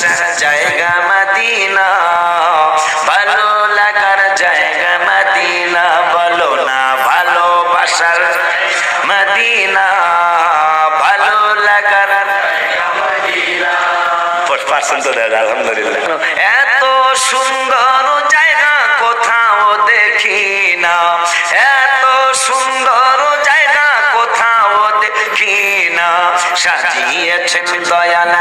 ভালোবাসার জায়গা মদিনা। ভালো লাগার জায়গা মদিনা। বলো না ভালোবাসার মদিনা। ভালো লাগার আলহামদুলিল্লাহ। এত সুন্দর জায়গা কোথাও দেখি না এত সুন্দর জায়গা কোথাও দেখি না সাজিয়েছেন দয়াল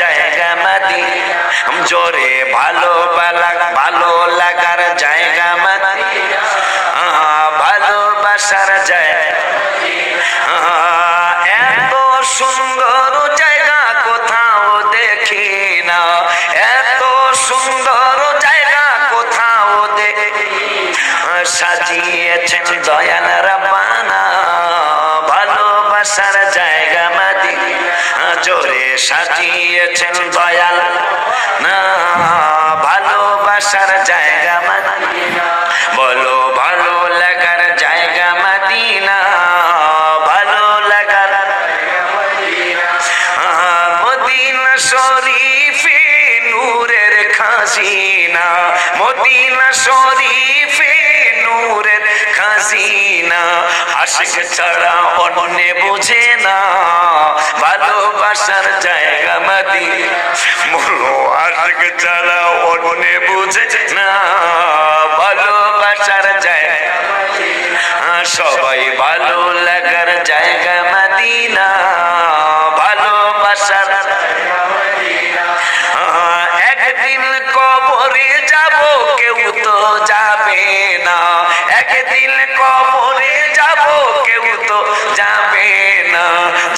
জায়গা মাদি। জোরে ভালো ভালো লাগার জায়গা মাদি। ভালোবাসার জায়গা এত সুন্দর জায়গা কোথাও দেখি না। এত সুন্দর জায়গা কোথাও দেখি সাজিয়েছেন দয়াল রাব্বানা। সাজিয়েছেন দয়াল। না, ভালোবাসার জায়গা মাদিনা। বলো, ভালো লাগার জায়গা মাদিনা। ভালো লাগার মদিনা শরীফে নূরের খাজিনা। মদিনা শরীফে নূরের খাজিনা। আশিক ছাড়া অন্য বোঝে না। আশিক ছাড়া অন্য বুঝে না, ভালোবাসার জায়গা। সবাই ভালো লাগার জায়গা মদিনা, ভালোবাসার একদিন কবরে যাব, কেউ তো যাবে না। একদিন কবরে যাব, কেউ তো যাবে না।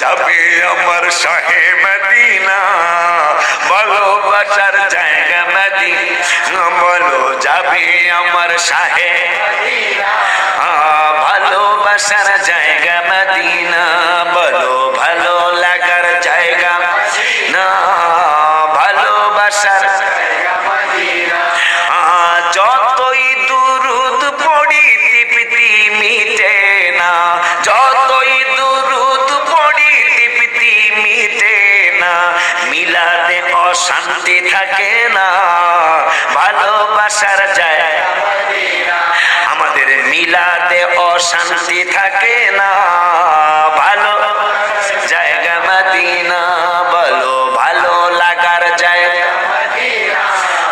যাবে আমার শাহে মদিনা। ভালোবাসার জায়গা মদিনা বলো যাবি আমার আহ, ভালোবাসার জায়গা মদিনা মিলাদে অশান্তি থাকে না। ভালোবাসার জায়গা আমাদের মিলাদে অশান্তি থাকে না। ভালো জায়গা মদিনা বলো ভালো লাগার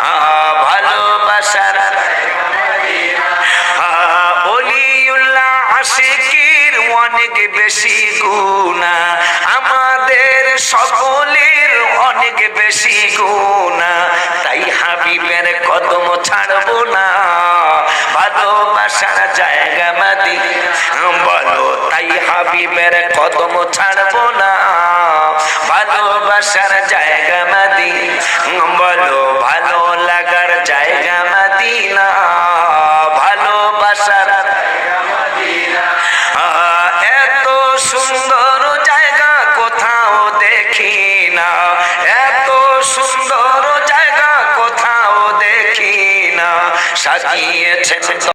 আহ, ভালোবাসার অলিউল্লাহ আশিকির অনেক বেশি গুণা। আমাদের সকলের অনেক বেশি গুণা। তাই হাবিবের কদম ছাড়বো না। ভালোবাসার জায়গা মাদি। বলো, তাই হাবিবের কদম ছাড়বো না। ভালোবাসার জায়গা মাদি। সাজিয়েছেন